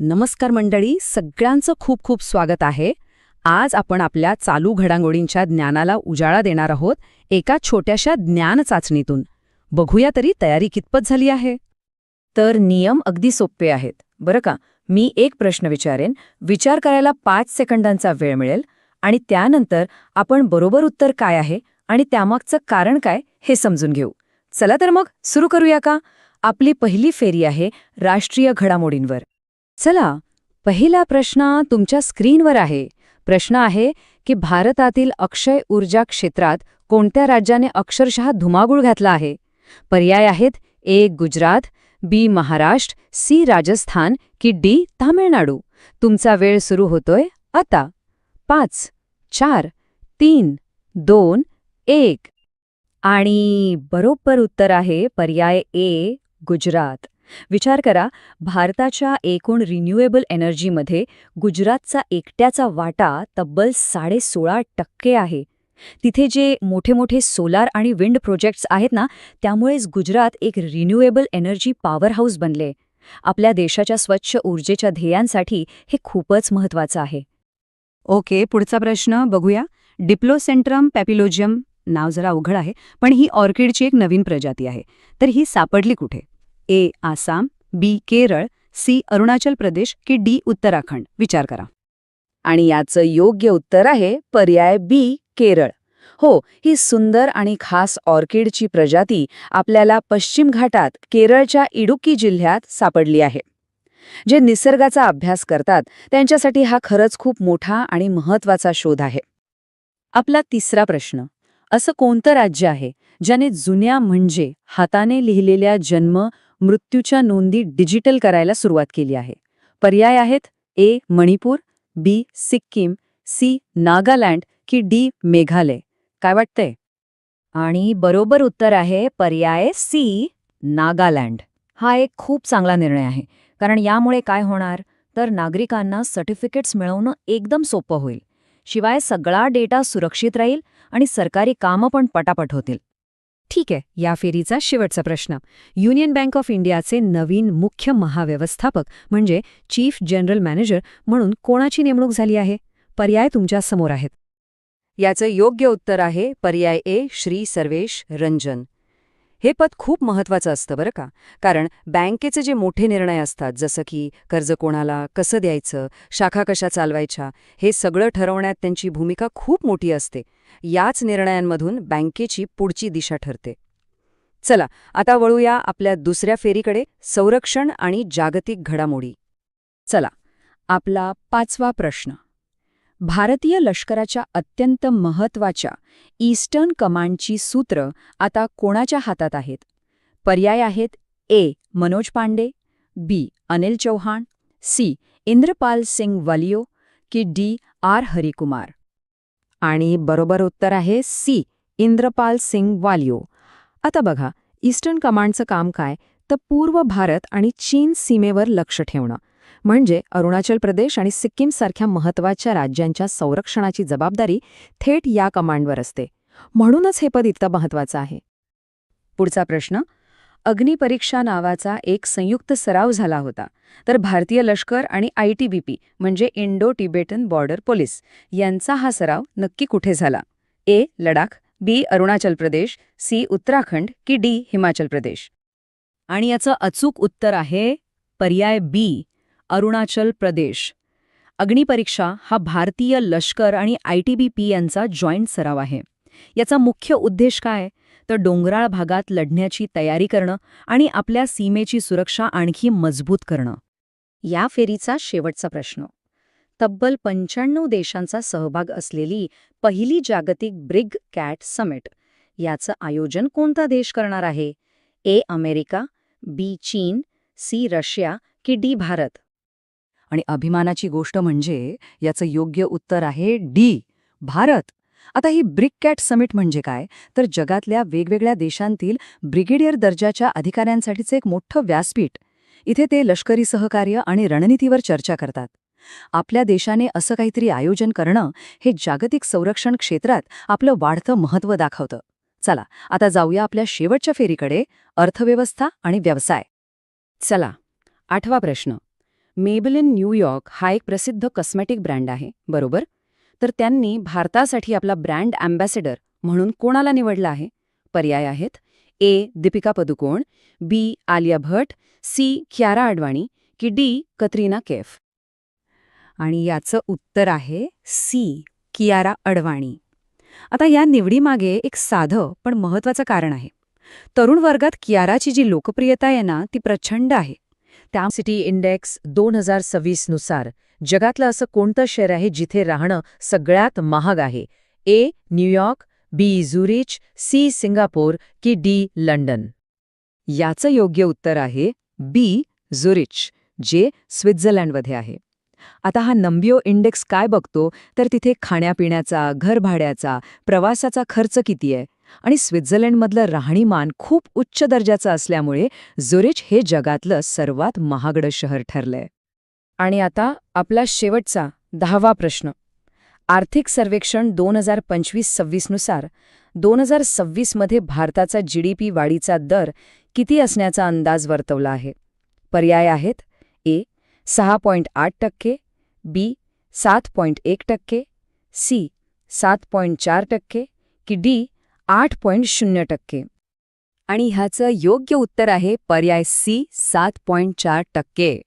नमस्कार मंडळी सगळ्यांचं खूप खूप स्वागत आहे. आज आपण आपल्या चालू घडामोडींच्या ज्ञानाला उजाळा देणार आहोत एका छोट्याशा ज्ञान चाचणीतून. बघूया तरी तयारी कितपत झाली आहे? तर नियम अगदी सोपे आहेत. बरं का? मी एक प्रश्न विचारेन. विचार करायला पाच सेकंदांचा वेळ मिळेल आणि त्यानंतर आपण बरोबर उत्तर काय आहे आणि त्यामागचं कारण काय हे समजून घेऊ. चला तर मग सुरू करूया का? आपली पहिली फेरी आहे राष्ट्रीय घडामोडींवर. चला पहिला प्रश्न तुमच्या स्क्रीनवर आहे. प्रश्न आहे की भारतातील अक्षय ऊर्जा क्षेत्रात कोणत्या राज्याने अक्षरशः धुमागूळ घातला आहे? पर्याय आहेत A Gujarat B Maharashtra C Rajasthan की डी तामिळनाडू. तुमचा वेळ सुरू होतोय आता. पाच चार तीन दोन एक. आणि बरोबर उत्तर आहे पर्याय ए गुजरात. विचार करा भारताच्या एकूण रिन्युएबल एनर्जीमध्ये गुजरातचा एकट्याचा वाटा तब्बल साडेसोळा टक्के आहे. तिथे जे मोठे मोठे सोलार आणि विंड प्रोजेक्ट्स आहेत ना त्यामुळेच गुजरात एक रिन्युएबल एनर्जी पॉवर हाऊस बनले. आपल्या देशाच्या स्वच्छ ऊर्जेच्या ध्येयांसाठी हे खूपच महत्वाचं आहे. ओके पुढचा प्रश्न बघूया. डिप्लोसेंट्रम पॅपिलोजियम नाव जरा अवघड आहे पण ही ऑर्किडची एक नवीन प्रजाती आहे. तर ही सापडली कुठे? A Assam B Kerala C Arunachal Pradesh की डी उत्तराखंड. विचार करा. आणि याचं योग्य उत्तर आहे पर्याय बी केरळ. हो ही सुंदर आणि खास ऑर्किडची प्रजाती आपल्याला पश्चिम घाटात केरळच्या इडुक्की जिल्ह्यात सापडली आहे. जे निसर्गाचा अभ्यास करतात त्यांच्यासाठी हा खरंच खूप मोठा आणि महत्त्वाचा शोध आहे. आपला तिसरा प्रश्न. असं कोणतं राज्य आहे ज्याने जुन्या म्हणजे हाताने लिहिलेल्या जन्म मृत्यूच्या नोंदी डिजिटल करायला सुरुवात केली आहे. पर्याय आहेत A Manipur B Sikkim C Nagaland की डी मेघालय. काय वाटतंय? आणि बरोबर उत्तर आहे पर्याय सी नागालँड. हा एक खूप चांगला निर्णय आहे कारण यामुळे काय होणार? तर नागरिकांना सर्टिफिकेट्स मिळवणं एकदम सोपं होईल. शिवाय सगळा डेटा सुरक्षित राहील आणि सरकारी कामं पण पटापट होतील. ठीक आहे या फेरीचा शेवटचा प्रश्न. युनियन बँक ऑफ इंडियाचे नवीन मुख्य महाव्यवस्थापक म्हणजे चीफ जनरल मॅनेजर म्हणून कोणाची नेमणूक झाली आहे? पर्याय तुमच्यासमोर आहेत. याचं योग्य उत्तर आहे पर्याय ए श्री सर्वेश रंजन. हे पद खूप महत्वाचं असतं बरं का. कारण बँकेचे जे मोठे निर्णय असतात जसं की कर्ज कोणाला कसं द्यायचं शाखा कशा चालवायच्या हे सगळं ठरवण्यात त्यांची भूमिका खूप मोठी असते. याच निर्णयांमधून बँकेची पुढची दिशा ठरते. चला आता वळूया आपल्या दुसऱ्या फेरीकडे संरक्षण आणि जागतिक घडामोडी. चला आपला पाचवा प्रश्न. भारतीय लष्कराच्या अत्यंत महत्त्वाच्या ईस्टर्न कमांडची सूत्र आता कोणाच्या हातात आहेत? पर्याय आहेत A. Manoj Pande B. Anil Chauhan C. Indrapal Singh वलियो की डी. आर. हरिकुमार. आणि बरोबर उत्तर आहे सी. इंद्रपाल सिंग वालियो. आता बघा ईस्टर्न कमांडचं काम काय? तर पूर्व भारत आणि चीन सीमेवर लक्ष ठेवणं. म्हणजे अरुणाचल प्रदेश आणि सिक्कीमसारख्या महत्त्वाच्या राज्यांच्या संरक्षणाची जबाबदारी थेट या कमांडवर असते. म्हणूनच हे पद इतकं महत्वाचं आहे. पुढचा प्रश्न. अग्निपरीक्षा नावाचा एक संयुक्त सराव झाला होता. तर भारतीय लष्कर आणि आयटीबीपी म्हणजे इंडो टिबेटन बॉर्डर पोलीस यांचा हा सराव नक्की कुठे झाला? A. Ladakh B. Arunachal Pradesh C. Uttarakhand की डी. हिमाचल प्रदेश? आणि याचं अचूक उत्तर आहे पर्याय बी. अरुणाचल प्रदेश. अग्निपरीक्षा हा भारतीय लष्कर आणि आयटीबीपी यांचा जॉईंट सराव आहे. याचा मुख्य उद्देश काय? तर डोंगराळ भागात लढण्याची तयारी करणं आणि आपल्या सीमेची सुरक्षा आणखी मजबूत करणं. या फेरीचा शेवटचा प्रश्न. तब्बल पंच्याण्णव देशांचा सहभाग असलेली पहिली जागतिक ब्रिग कॅट समिट. याचं आयोजन कोणता देश करणार आहे? ए अमेरिका बी चीन सी रशिया की डी भारत? आणि अभिमानाची गोष्ट म्हणजे याचं योग्य उत्तर आहे डी भारत. आता ही ब्रिक कॅट समिट म्हणजे काय? तर जगातल्या वेगवेगळ्या देशांतील ब्रिगेडियर दर्जाच्या अधिकाऱ्यांसाठीचं एक मोठं व्यासपीठ. इथे ते लष्करी सहकार्य आणि रणनीतीवर चर्चा करतात. आपल्या देशाने असं काहीतरी आयोजन करणं हे जागतिक संरक्षण क्षेत्रात आपलं वाढतं महत्त्व दाखवतं. चला आता जाऊया आपल्या शेवटच्या फेरीकडे अर्थव्यवस्था आणि व्यवसाय. चला आठवा प्रश्न. मेबलिन न्यूयॉर्क हा एक प्रसिद्ध कॉस्मेटिक ब्रँड आहे बरोबर? तर त्यांनी भारतासाठी आपला ब्रँड अँबॅसेडर म्हणून कोणाला निवडला आहे? पर्याय आहेत. A. Deepika Padukone B. Alia Bhatt C. Kiara Advani की डी. कतरीना कैफ. आणि याचं उत्तर आहे सी. कियारा अडवाणी आता या निवडीमागे एक साधं पण महत्वाचं कारण आहे. तरुण वर्गात कियाराची जी लोकप्रियता आहे ना ती प्रचंड आहे. त्या सिटी इंडेक्स दोन हजार सव्वीसनुसार जगातलं असं कोणतं शहर आहे जिथे राहणं सगळ्यात महाग आहे? A New York B Zurich C Singapore की डी लंडन? याचं योग्य उत्तर आहे बी झुरिच जे स्वित्झर्लंडमध्ये आहे. आता हा नंबिओ इंडेक्स काय बघतो? तर तिथे खाण्यापिण्याचा घरभाड्याचा प्रवासाचा खर्च किती आहे? आणि स्वित्झर्लंडमधलं राहणीमान खूप उच्च दर्जाचं असल्यामुळे झुरिच हे जगातलं सर्वात महागडं शहर ठरलंय. आणि आता आपला शेवटचा दहावा प्रश्न. आर्थिक सर्वेक्षण दोन हजार पंचवीस सव्वीसनुसार दोन हजार सव्वीसमध्ये भारताचा जीडीपी वाढीचा दर किती असण्याचा अंदाज वर्तवला आहे? पर्याय आहेत ए सहा पॉईंट आठ टक्के बी सात पॉईंट एक टक्के सी सात पॉईंट चार टक्के की डी आठ पॉईंट शून्य टक्के. आणि ह्याचं योग्य उत्तर आहे पर्याय सी सात पॉईंट चार टक्के.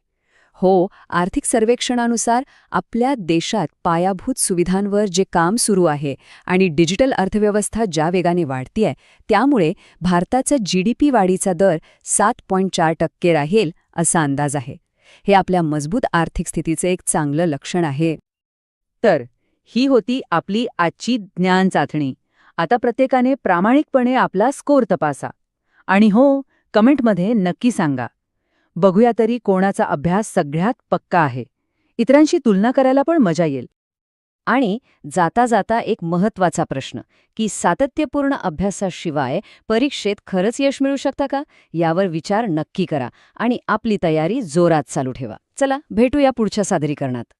हो आर्थिक सर्वेक्षणानुसार आपल्या देशात पायाभूत सुविधांवर जे काम सुरू आहे आणि डिजिटल अर्थव्यवस्था ज्या वेगाने वाढतीये त्यामुळे भारताचा जीडीपी वाढीचा दर सात पॉईंट चार टक्के राहील असा अंदाज आहे. हे आपल्या मजबूत आर्थिक स्थितीचं एक चांगलं लक्षण आहे. तर ही होती आपली आजची ज्ञान चाचणी. आता प्रत्येकाने प्रामाणिकपणे आपला स्कोर तपासा. आणि हो कमेंटमध्ये नक्की सांगा. बघूया तरी कोणाचा अभ्यास सगळ्यात पक्का आहे. इतरांशी तुलना करायला पण मजा येईल. आणि जाता जाता एक महत्त्वाचा प्रश्न की सातत्यपूर्ण अभ्यासाशिवाय परीक्षेत खरंच यश मिळू शकता का? यावर विचार नक्की करा आणि आपली तयारी जोरात चालू ठेवा. चला भेटूया पुढच्या सादरीकरणात.